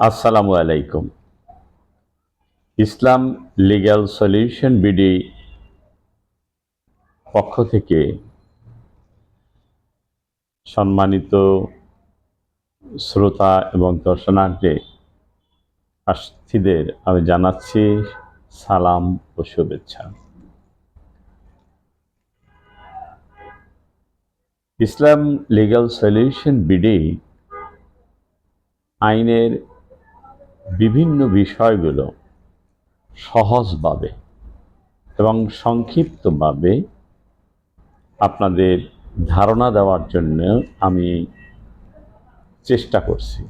আসসালামু আলাইকুম। ইসলাম legal solution BD পক্ষ থেকে সম্মানিত শ্রোতা এবং দর্শনার্থে আসছিদের আমি জানাচ্ছি সালাম ও শুভেচ্ছা। ইসলাম লিগ্যাল সলিউশন বিডি আইনের বিভিন্ন বিষয়গুলো সহজভাবে এবং সংক্ষিপ্তভাবে আপনাদের ধারণা দেওয়ার জন্য আমি চেষ্টা করছি।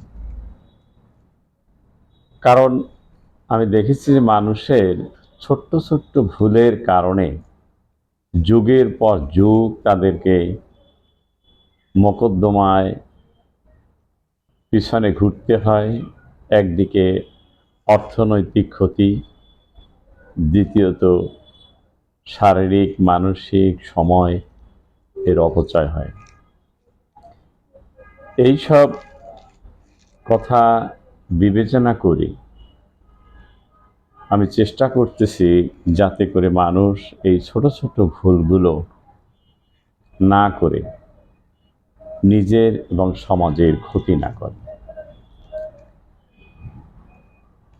কারণ আমি দেখেছি যে মানুষের ছোট্ট ছোট্ট ভুলের কারণে যুগের পর যুগ তাদেরকে মোকদ্দমায় পিছনে ঘুরতে হয়। একদিকে অর্থনৈতিক ক্ষতি, দ্বিতীয়ত শারীরিক, মানসিক সময় এর অপচয় হয়। এই সব কথা বিবেচনা করি আমি চেষ্টা করতেছি যাতে করে মানুষ এই ছোট ছোট ভুলগুলো না করে নিজের এবং সমাজের ক্ষতি না করে।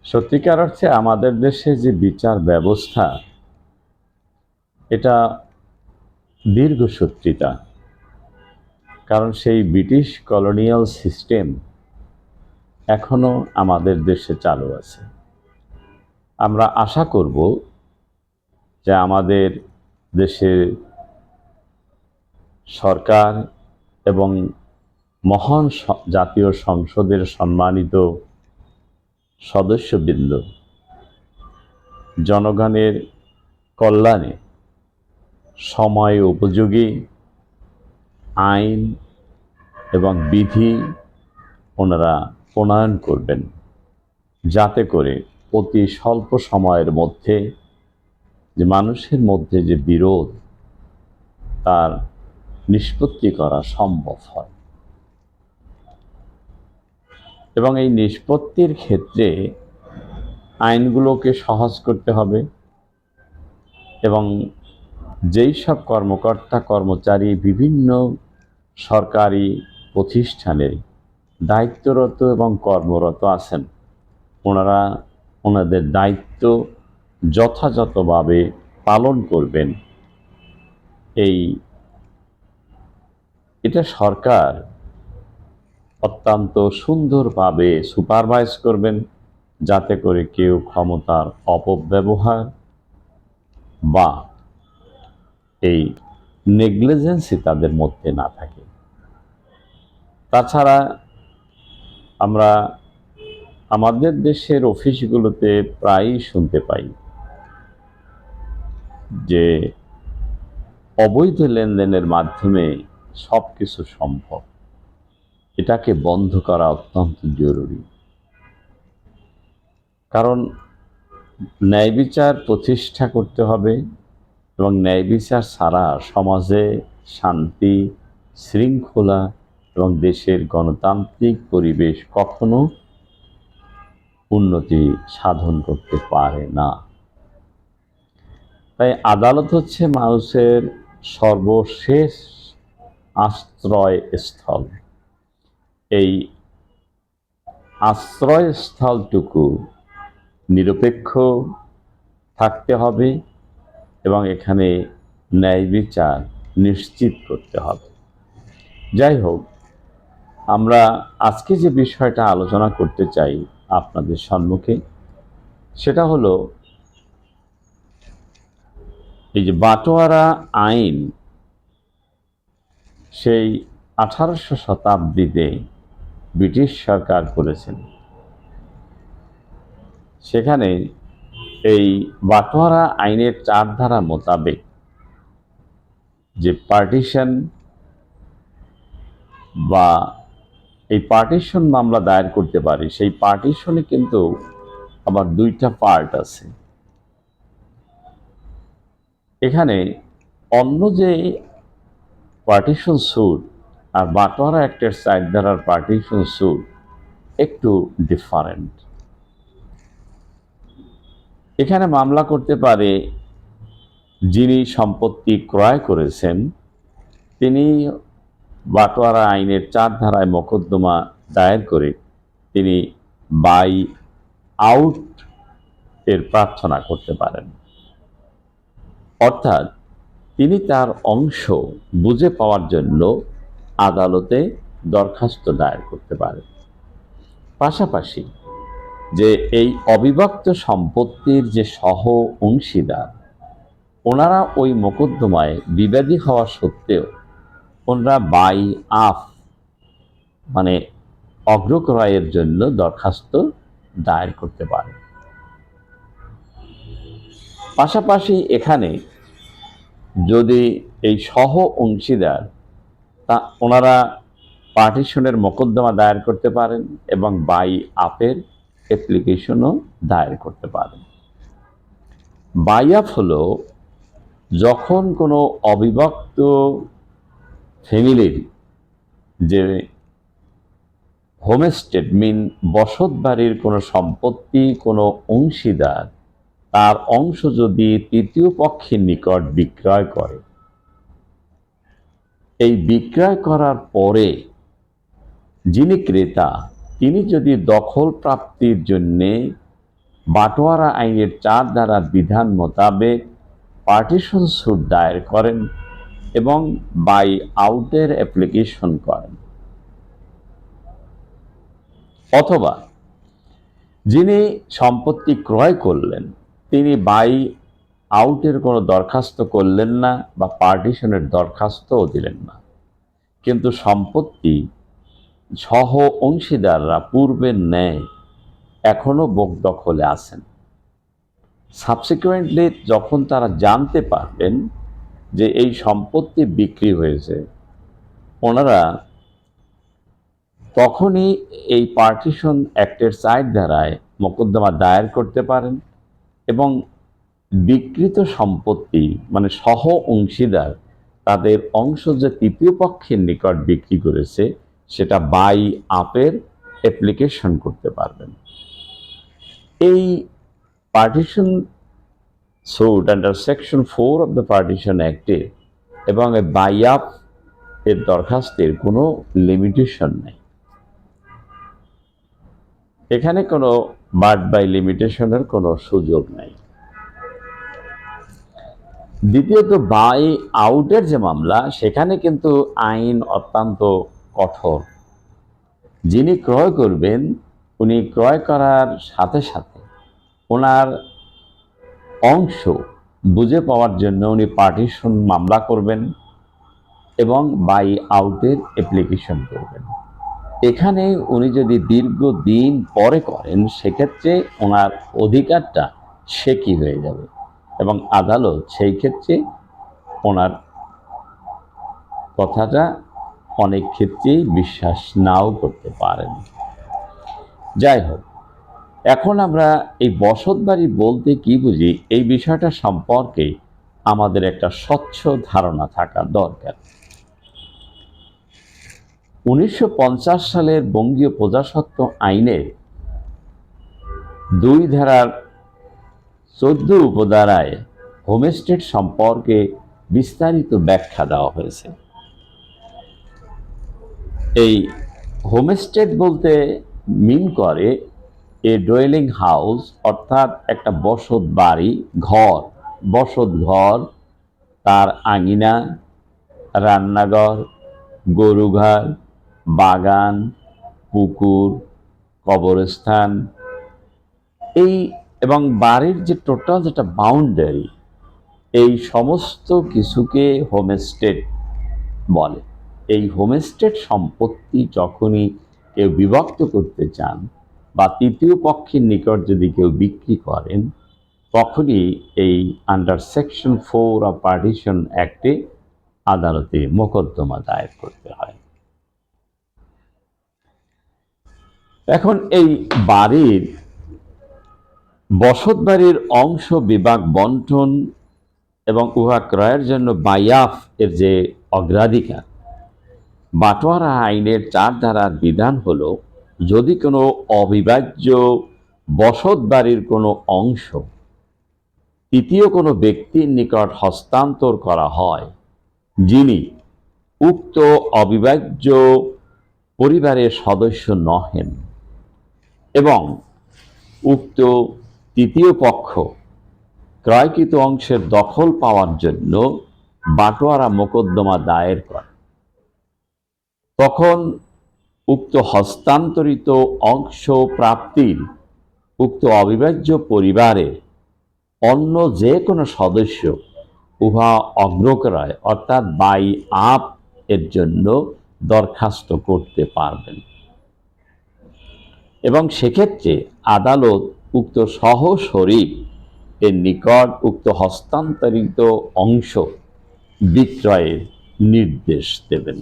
সত্যিকার অর্থে আমাদের দেশে যে বিচার ব্যবস্থা, এটা দীর্ঘসূত্রিতা কারণ সেই ব্রিটিশ কলোনিয়াল সিস্টেম এখনও আমাদের দেশে চালু আছে। আমরা আশা করব যে আমাদের দেশের সরকার এবং মহান জাতীয় সংসদের সম্মানিত সদস্যবৃন্দ, জনগণের কল্যাণে সময় উপযোগী আইন এবং বিধি ওনারা প্রণয়ন করবেন যাতে করে অতি স্বল্প সময়ের মধ্যে যে মানুষের মধ্যে যে বিরোধ, তার নিষ্পত্তি করা সম্ভব হয়। এবং এই নিষ্পত্তির ক্ষেত্রে আইনগুলোকে সহজ করতে হবে এবং যেই সব কর্মকর্তা, কর্মচারী বিভিন্ন সরকারি প্রতিষ্ঠানে দায়িত্বরত এবং কর্মরত আছেন, ওনারা ওনাদের দায়িত্ব যথাযথভাবে পালন করবেন। এই, এটা সরকার অত্যন্ত সুন্দরভাবে সুপারভাইজ করবেন যাতে করে কেউ ক্ষমতার অপব্যবহার বা এই নেগলিজেন্সি তাদের মধ্যে না থাকে। তাছাড়া আমরা আমাদের দেশের অফিসগুলোতে প্রায়ই শুনতে পাই যে অবৈধ লেনদেনের মাধ্যমে সব কিছু সম্ভব। এটাকে বন্ধ করা অত্যন্ত জরুরি। কারণ ন্যায় বিচার প্রতিষ্ঠা করতে হবে এবং ন্যায় বিচার ছাড়া সমাজে শান্তি, শৃঙ্খলা এবং দেশের গণতান্ত্রিক পরিবেশ কখনো উন্নতি সাধন করতে পারে না। তাই আদালত হচ্ছে মানুষের সর্বশেষ আশ্রয়স্থল। এই আশ্রয়স্থলটুকু নিরপেক্ষ থাকতে হবে এবং এখানে ন্যায় বিচার নিশ্চিত করতে হবে। যাই হোক, আমরা আজকে যে বিষয়টা আলোচনা করতে চাই আপনাদের সম্মুখে, সেটা হলো এই যে বাটোয়ারা আইন, সেই আঠারোশো শতাব্দীতে ব্রিটিশ সরকার করেছেন। সেখানে এই বাটোয়ারা আইনের চার ধারা মোতাবেক যে পার্টিশন বা এই পার্টিশন মামলা দায়ের করতে পারি, সেই পার্টিশনে কিন্তু আবার দুইটা পার্ট আছে। এখানে অন্য যে পার্টিশন সুট আর বাটোয়ারা অ্যাক্টের সাইড ধারার পার্টিশন সুট একটু ডিফারেন্ট এখানে মামলা করতে পারে যিনি সম্পত্তি ক্রয় করেছেন, তিনি বাটোয়ারা আইনের চার ধারায় মোকদ্দমা দায়ের করে তিনি বাই আউট এর প্রার্থনা করতে পারেন। অর্থাৎ তিনি তার অংশ বুঝে পাওয়ার জন্য আদালতে দরখাস্ত দায়ের করতে পারে। পাশাপাশি যে এই অবিভক্ত সম্পত্তির যে সহ অংশীদার, ওনারা ওই মোকদ্দমায় বিবাদী হওয়া সত্ত্বেও ওনারা বাই আফ মানে অগ্রক্রয়ের জন্য দরখাস্ত দায়ের করতে পারে। পাশাপাশি এখানে যদি এই সহ অংশীদার তা ওনারা পার্টিশনের মোকদ্দমা দায়ের করতে পারেন এবং বাই আপের অ্যাপ্লিকেশনও দায়ের করতে পারেন। বাই আপ হলো যখন কোনো অবিভক্ত ফ্যামিলির যে হোমস্টেড মিন বসত বাড়ির কোনো সম্পত্তি, কোনো অংশীদার, তার অংশ যদি তৃতীয় পক্ষের নিকট বিক্রয় করে এই বিক্রয় করার পরে যিনি ক্রেতা, তিনি যদি দখল প্রাপ্তির জন্যে বাটোয়ারা আইনের চার দ্বারা বিধান মোতাবেক পার্টিশন সুট দায়ের করেন এবং বাই আউটের অ্যাপ্লিকেশন করেন। অথবা যিনি সম্পত্তি ক্রয় করলেন, তিনি বাই আউটের কোনো দরখাস্ত করলেন না বা পার্টিশনের দরখাস্তও দিলেন না। কিন্তু সম্পত্তি সহ অংশীদাররা পূর্বের ন্যায় এখনও বোক দখলে আছেন। সাবসিকুয়েন্টলি যখন তারা জানতে পারবেন যে এই সম্পত্তি বিক্রি হয়েছে, ওনারা তখনই এই পার্টিশন অ্যাক্টের সাইড ধারায় মোকদ্দমা দায়ের করতে পারেন এবং বিকৃত সম্পত্তি মানে সহ অংশীদার, তাদের অংশ যে তৃতীয় পক্ষের নিকট বিক্রি করেছে, সেটা বাই আপের অ্যাপ্লিকেশন করতে পারবেন। এই partition suit under section four of the partition অ্যাক্টে এবং বাই আপ এর দরখাস্তের কোনো লিমিটেশন নেই। এখানে কোনো বার্ড বাই লিমিটেশনের কোনো সুযোগ নেই। দ্বিতীয়ত বাই আউটের যে মামলা, সেখানে কিন্তু আইন অত্যন্ত কঠোর। যিনি ক্রয় করবেন, উনি ক্রয় করার সাথে সাথে ওনার অংশ বুঝে পাওয়ার জন্য উনি পার্টিশন মামলা করবেন এবং বাই আউটের অ্যাপ্লিকেশন করবেন। এখানে উনি যদি দীর্ঘদিন পরে করেন, সেক্ষেত্রে ওনার অধিকারটা সে কি হয়ে যাবে? এবং আদালত সেই ক্ষেত্রে ওনার কথাটা অনেক ক্ষেত্রেই বিশ্বাস নাও করতে পারেন। যাই হোক, এখন আমরা এই বসত বাড়ি বলতে কি বুঝি, এই বিষয়টা সম্পর্কে আমাদের একটা স্বচ্ছ ধারণা থাকা দরকার। উনিশশো পঞ্চাশ সালের বঙ্গীয় প্রজাসত্ব আইনের দুই ধারার চোদ্দ উপধারায় হোমস্টেট সম্পর্কে বিস্তারিত ব্যাখ্যা দেওয়া হয়েছে। এই হোমস্টেট বলতে মিন করে এ ডোয়েলিং হাউস, অর্থাৎ একটা বসত বাড়ি, ঘর। বসত ঘর, তার আঙিনা, রান্নাঘর, গরুঘর, বাগান, পুকুর, কবরস্থান। এই এবং বাড়ির যে টোটাল যেটা বাউন্ডারি এই সমস্ত কিছুকে হোমস্টেট বলে। এই হোমস্টেট সম্পত্তি যখনই কেউ বিভক্ত করতে চান বা তৃতীয় পক্ষের নিকট যদি কেউ বিক্রি করেন, তখনই এই under section four of partition অ্যাক্টে আদালতে মোকদ্দমা দায়ের করতে হয়। এখন এই বাড়ির বসত বাড়ির অংশ বিভাগ বন্টন এবং উহা ক্রয়ের জন্য বায়াফ এর যে অগ্রাধিকার। বাটোয়ারা আইনের চার ধারার বিধান হল, যদি কোনো অবিভাজ্য বসত বাড়ির কোনো অংশ তৃতীয় কোনো ব্যক্তির নিকট হস্তান্তর করা হয়, যিনি উক্ত অবিভাজ্য পরিবারের সদস্য নহেন এবং উক্ত তৃতীয় পক্ষ, ক্রয়কৃত অংশের দখল পাওয়ার জন্য বাটোয়ারা মোকদ্দমা দায়ের করে। তখন উক্ত হস্তান্তরিত অংশ প্রাপ্তির উক্ত অবিভাজ্য পরিবারের অন্য যে কোনো সদস্য উহা অগ্রক্রয়, অর্থাৎ বাই আপ এর জন্য দরখাস্ত করতে পারবেন। এবং সেক্ষেত্রে আদালত উক্ত সহ শরীর এর নিকট উক্ত হস্তান্তরিত অংশ বিক্রয়ের নির্দেশ দেবেন।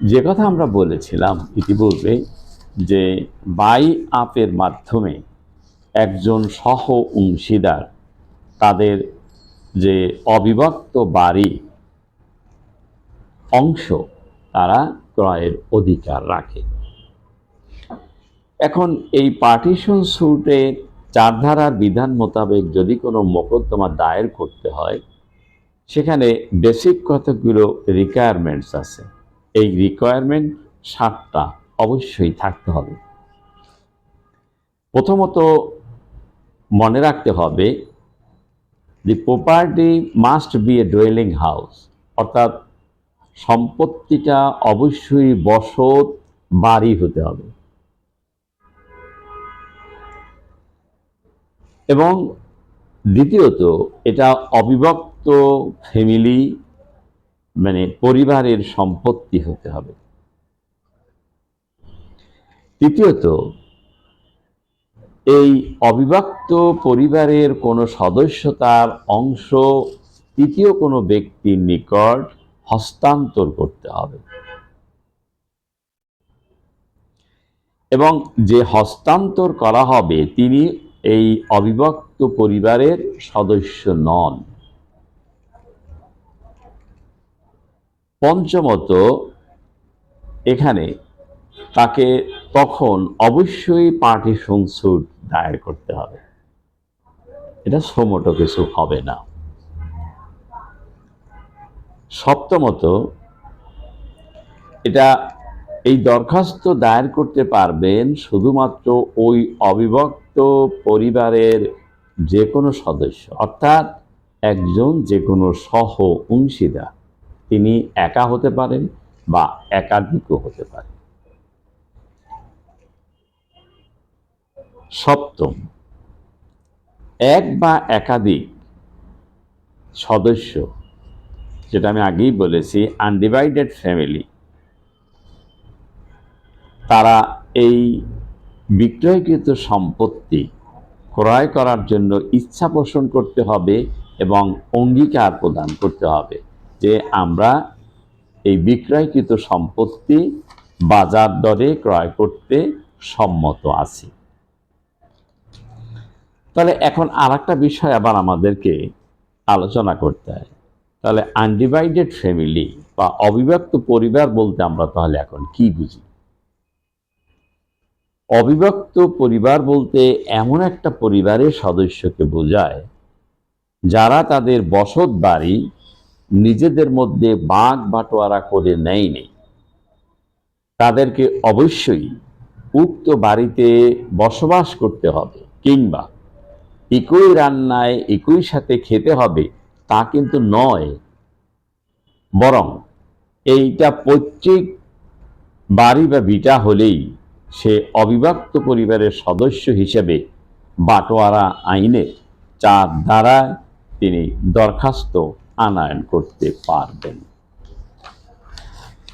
যে কথা আমরা বলেছিলাম ইতিপূর্বে যে বাই আপের মাধ্যমে একজন সহ অংশীদার তাদের যে অবিভক্ত বাড়ি অংশ তারা ক্রয়ের অধিকার রাখে। এখন এই পার্টিশন স্যুটের চার ধারার বিধান মোতাবেক যদি কোনো মোকদ্দমা দায়ের করতে হয়, সেখানে বেসিক কতগুলো রিকোয়ারমেন্টস আছে। এই রিকোয়ারমেন্ট সাতটা অবশ্যই থাকতে হবে। প্রথমত মনে রাখতে হবে the property must be a dwelling house অর্থাৎ সম্পত্তিটা অবশ্যই বসত বাড়ি হতে হবে। এবং দ্বিতীয়ত, এটা অবিভক্ত ফ্যামিলি মানে পরিবারের সম্পত্তি হতে হবে। তৃতীয়ত, এই অবিভক্ত পরিবারের কোনো সদস্য তার অংশ তৃতীয় কোনো ব্যক্তির নিকট হস্তান্তর করতে হবে। এবং যে হস্তান্তর করা হবে, তিনি এই অবিভক্ত পরিবারের সদস্য নন। পঞ্চমত, এখানে তাকে তখন অবশ্যই পার্টিশন স্যুট দায়ের করতে হবে। এটা শ্রমটো কিছু হবে না। সপ্তমত, এটা এই দরখাস্ত দায়ের করতে পারবেন শুধুমাত্র ওই অবিভক্ত পরিবারের যে কোনো সদস্য, অর্থাৎ একজন যে কোনো সহ অংশীদার তিনি একা হতে পারেন বা একাধিকও হতে পারেন। সপ্তম, এক বা একাধিক সদস্য, যেটা আমি আগেই বলেছি আনডিভাইডেড ফ্যামিলি তারা এই বিক্রয়কৃত সম্পত্তি ক্রয় করার জন্য ইচ্ছা পোষণ করতে হবে এবং অঙ্গীকার প্রদান করতে হবে যে আমরা এই বিক্রয়কৃত সম্পত্তি বাজার দরে ক্রয় করতে সম্মত আছি। তাহলে এখন আর একটা বিষয় আবার আমাদেরকে আলোচনা করতে হয়। তাহলে আনডিভাইডেড ফ্যামিলি বা অবিভক্ত পরিবার বলতে আমরা তাহলে এখন কি বুঝি? অবিভক্ত পরিবার বলতে এমন একটা পরিবারের সদস্যকে বোঝায়, যারা তাদের বসত বাড়ি নিজেদের মধ্যে বাঘ বাটোয়ারা করে নেয়নি। তাদেরকে অবশ্যই উক্ত বাড়িতে বসবাস করতে হবে কিংবা একই রান্নায় একই সাথে খেতে হবে তা কিন্তু নয়। বরং এইটা পৈতৃক বাড়ি বা বিটা হলেই সে অবিভক্ত পরিবারের সদস্য হিসেবে বাটোয়ারা আইনে চার দ্বারায় তিনি দরখাস্ত আনায়ন করতে পারবেন।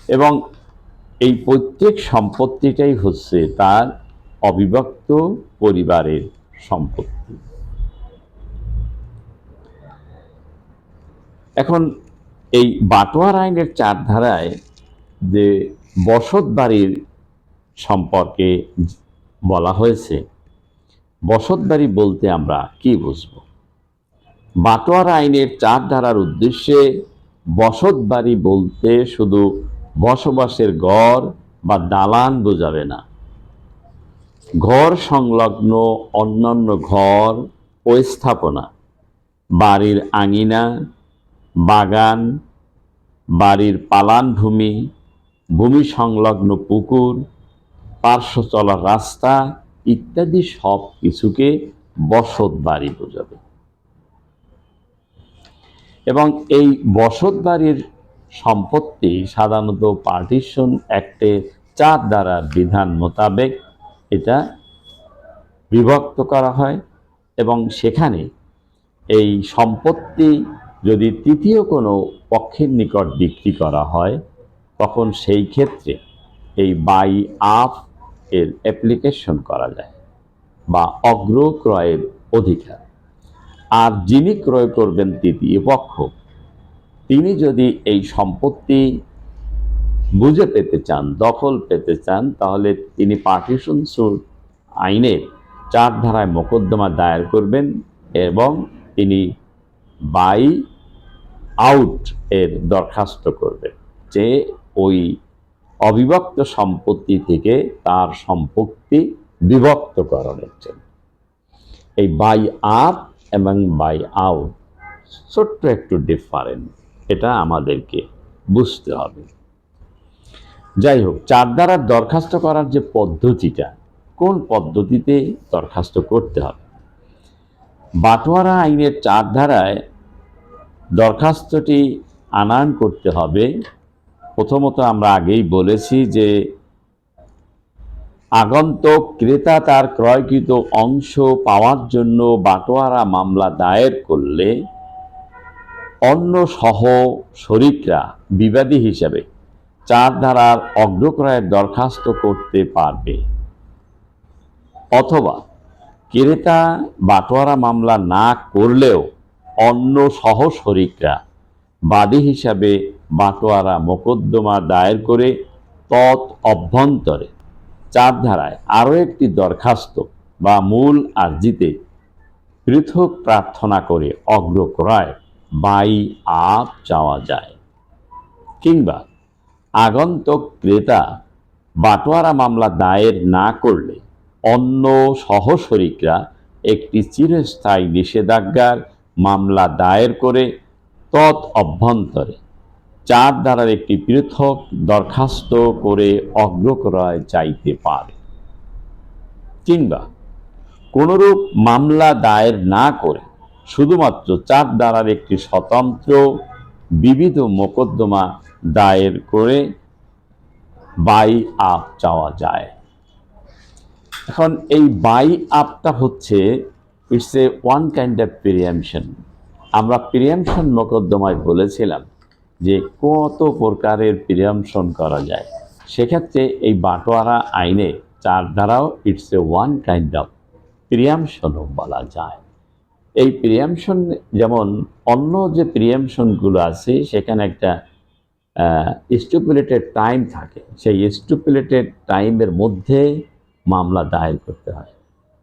এবং এই প্রত্যেক সম্পত্তিটাই হচ্ছে তার অবিভক্ত পরিবারের সম্পত্তি। এখন এই বাটোয়ার আইনের চার ধারায় যে বসত বাড়ির সম্পর্কে বলা হয়েছে। বসত বাড়ি বলতে আমরা কি বুঝব? বাটোয়ার আইনের চার ধারার উদ্দেশ্যে বসত বাড়ি বলতে শুধু বসবাসের ঘর বা দালান বোঝাবে না। ঘর সংলগ্ন অন্যান্য ঘর ও স্থাপনা, বাড়ির আঙিনা, বাগান, বাড়ির পালান ভূমি ভূমি সংলগ্ন পুকুর পার্শ্ব চলার রাস্তা ইত্যাদি সব কিছুকে বসত বাড়ি বোঝাবে। এবং এই বসত বাড়ির সম্পত্তি সাধারণত পার্টিশন অ্যাক্টে চার দ্বারা বিধান মোতাবেক এটা বিভক্ত করা হয় এবং সেখানে এই সম্পত্তি যদি তৃতীয় কোনো পক্ষের নিকট বিক্রি করা হয়, তখন সেই ক্ষেত্রে এই বাই আপ এর অ্যাপ্লিকেশন করা যায় বা অগ্রক্রয়ের অধিকার। আর যিনি ক্রয় করবেন তৃতীয় পক্ষ, তিনি যদি এই সম্পত্তি বুঝে পেতে চান, দখল পেতে চান, তাহলে তিনি পার্টিশন সুট আইনের চার ধারায় মোকদ্দমা দায়ের করবেন এবং তিনি বাই আউট এর দরখাস্ত করবেন যে ওই অবিভক্ত সম্পত্তি থেকে তার সম্পত্তি বিভক্তকরণের জন্য। এই বাই আপ এবং বাই আউট ছোট্ট একটু ডিফারেন্ট এটা আমাদেরকে বুঝতে হবে। যাই হোক, চার দ্বারার দরখাস্ত করার যে পদ্ধতিটা, কোন পদ্ধতিতে দরখাস্ত করতে হবে? বাটোয়ারা আইনের চার ধারায় দরখাস্তটি আনায়ন করতে হবে প্রথমত আমরা আগেই বলেছি যে আগন্তক ক্রেতা তার ক্রয়কৃত অংশ পাওয়ার জন্য বাটোয়ারা মামলা দায়ের করলে অন্য সহ শরিকরা বিবাদী হিসাবে চার ধারার অগ্রক্রয়ের দরখাস্ত করতে পারবে। অথবা ক্রেতা বাটোয়ারা মামলা না করলেও অন্য সহ শরিকরা বাদী হিসাবে বাটোয়ারা মোকদ্দমা দায়ের করে তৎ অভ্যন্তরে চার ধারায় আরও একটি দরখাস্ত বা মূল আর্জিতে পৃথক প্রার্থনা করে অগ্রক্রয় বাই আপ চাওয়া যায়। কিংবা আগন্তক ক্রেতা বাটোয়ারা মামলা দায়ের না করলে অন্য সহশরিকরা একটি চিরস্থায়ী নিষেধাজ্ঞার মামলা দায়ের করে তৎ অভ্যন্তরে চার দ্বারার একটি পৃথক দরখাস্ত করে অগ্রক্রয় চাইতে পারে। কিংবা কোনরূপ মামলা দায়ের না করে শুধুমাত্র চার দ্বারার একটি স্বতন্ত্র, বিবিধ মোকদ্দমা দায়ের করে বাই আপ চাওয়া যায়। এখন এই বাই আপটা হচ্ছে it's a one kind of preemption আমরা প্রিয়ামশন মোকদ্দমায় বলেছিলাম যে কত প্রকারের প্রিয়ামশন করা যায়। সেক্ষেত্রে এই বাটোয়ারা আইনে চার দ্বারাও it's a one kind of প্রিয়ামশনও বলা যায়। এই প্রিয়ামশন যেমন অন্য যে প্রিয়ামশনগুলো আছে, সেখানে একটা স্টুপুলেটেড টাইম থাকে। সেই স্টুপুলেটেড টাইমের মধ্যে মামলা দায়ের করতে হয়।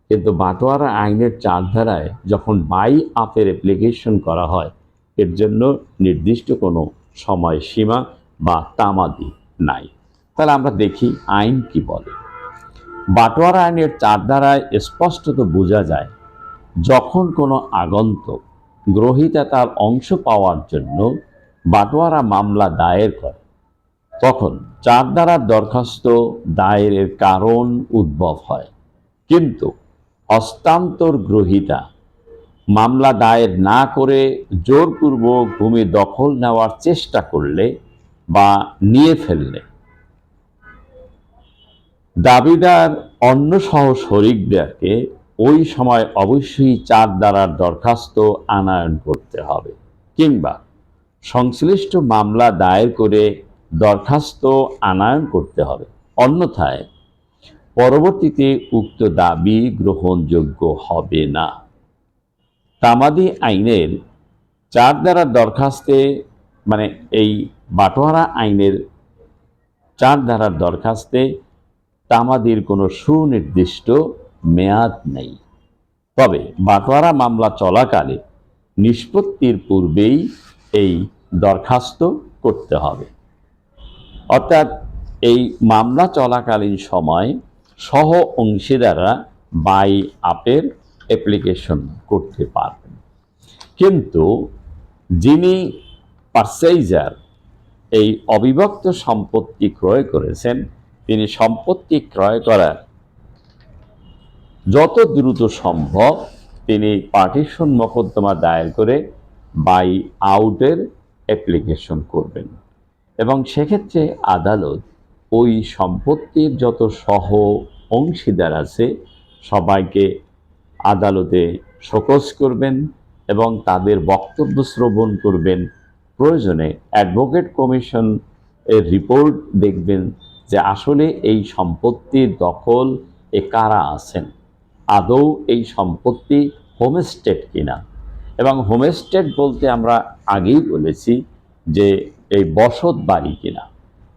কিন্তু বাটোয়ারা আইনের চার ধারায় যখন বাই আপের অ্যাপ্লিকেশন করা হয়, এর জন্য নির্দিষ্ট কোনো সময়সীমা বা তামাদি নাই। তাহলে আমরা দেখি আইন কি বলে। বাটোয়ারা আইনের চার ধারায় স্পষ্টত বোঝা যায়, যখন কোনো আগন্তক গ্রহিতা তার অংশ পাওয়ার জন্য বাটোয়ারা মামলা দায়ের করে, তখন চার দ্বারার দরখাস্ত দায়েরের কারণ উদ্ভব হয়। কিন্তু হস্তান্তর গ্রহিতা মামলা দায়ের না করে জোরপূর্বক ভূমি দখল নেওয়ার চেষ্টা করলে বা নিয়ে ফেললে। দাবিদার অন্য সহ শরিকদেরকে ওই সময় অবশ্যই চার দ্বারার দরখাস্ত আনায়ন করতে হবে কিংবা সংশ্লিষ্ট মামলা দায়ের করে দরখাস্ত আনায়ন করতে হবে। অন্যথায় পরবর্তীতে উক্ত দাবি গ্রহণযোগ্য হবে না। তামাদি আইনের চার দ্বারা দরখাস্তে মানে এই বাটোয়ারা আইনের চার ধারার দরখাস্তে তামাদির কোনো সুনির্দিষ্ট মেয়াদ নেই। তবে বাটোয়ারা মামলা চলাকালে নিষ্পত্তির পূর্বেই এই দরখাস্ত করতে হবে। অর্থাৎ এই মামলা চলাকালীন সময় সহ অংশীদাররা বাই আপের অ্যাপ্লিকেশন করতে পারবেন। কিন্তু যিনি পারচেইজার এই অবিভক্ত সম্পত্তি ক্রয় করেছেন, তিনি সম্পত্তি ক্রয় করার যত দ্রুত সম্ভব তিনি পার্টিশন মোকদ্দমা দায়ের করে বাই আউটের অ্যাপ্লিকেশন করবেন। এবং সেক্ষেত্রে আদালত ওই সম্পত্তির যত সহ অংশীদার আছে, সবাইকে আদালতে শোকজ করবেন এবং তাদের বক্তব্য শ্রবণ করবেন। প্রয়োজনে অ্যাডভোকেট কমিশন এর রিপোর্ট দেখবেন যে আসলে এই সম্পত্তির দখল এ কারা আছেন। আদৌ এই সম্পত্তি হোমস্টেট কিনা? এবং হোমস্টেট বলতে আমরা আগেই বলেছি যে এই বসত বাড়ি কিনা।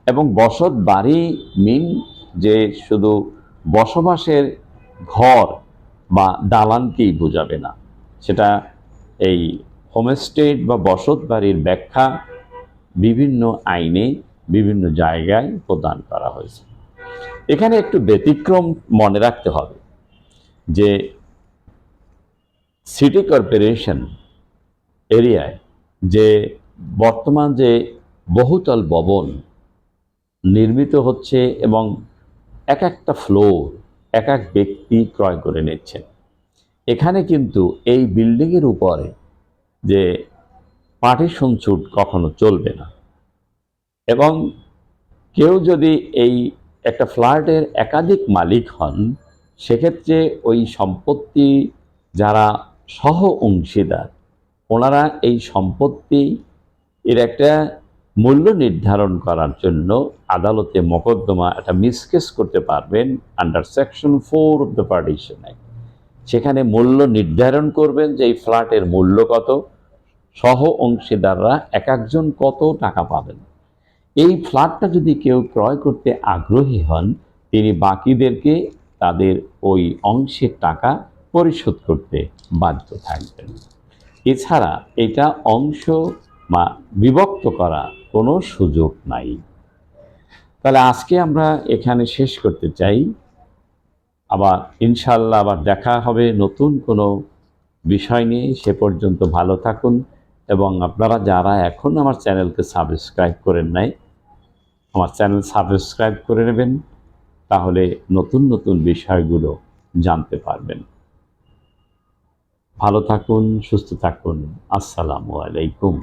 এবং বসত বাড়ি মিন যে শুধু বসবাসের ঘর বা দালানকেই বোঝাবে না। সেটা এই হোমস্টেট বা বসত বাড়ির ব্যাখ্যা বিভিন্ন আইনে, বিভিন্ন জায়গায় প্রদান করা হয়েছে। এখানে একটু ব্যতিক্রম মনে রাখতে হবে যে সিটি কর্পোরেশন এরিয়ায় যে বর্তমান যে বহুতল ভবন নির্মিত হচ্ছে এবং এক একটা ফ্লোর এক এক ব্যক্তি ক্রয় করে নিচ্ছেন। এখানে কিন্তু এই বিল্ডিংয়ের উপরে যে পার্টিশন ছুট কখনো চলবে না। এবং কেউ যদি এই একটা ফ্ল্যাটের একাধিক মালিক হন, সেক্ষেত্রে ওই সম্পত্তি যারা সহ অংশীদার ওনারা এই সম্পত্তি এর একটা মূল্য নির্ধারণ করার জন্য আদালতে মোকদ্দমা একটা মিসকেস করতে পারবেন under section four of the partition সেখানে মূল্য নির্ধারণ করবেন যে এই ফ্ল্যাটের মূল্য কত, সহ অংশীদাররা এক একজন কত টাকা পাবেন। এই ফ্ল্যাটটা যদি কেউ ক্রয় করতে আগ্রহী হন, তিনি বাকিদেরকে তাদের ওই অংশের টাকা পরিশোধ করতে বাধ্য থাকবেন। এছাড়া এটা অংশ বা বিভক্ত করা কোনো সুযোগ নাই। তাহলে আজকে আমরা এখানে শেষ করতে চাই। আবার ইনশাল্লাহ আবার দেখা হবে নতুন কোনো বিষয় নিয়ে। সে পর্যন্ত ভালো থাকুন এবং আপনারা যারা এখন আমার চ্যানেলকে সাবস্ক্রাইব করেন নাই, আমার চ্যানেল সাবস্ক্রাইব করে নেবেন, তাহলে নতুন নতুন বিষয়গুলো জানতে পারবেন। ভালো থাকুন, সুস্থ থাকুন। আসসালামু আলাইকুম।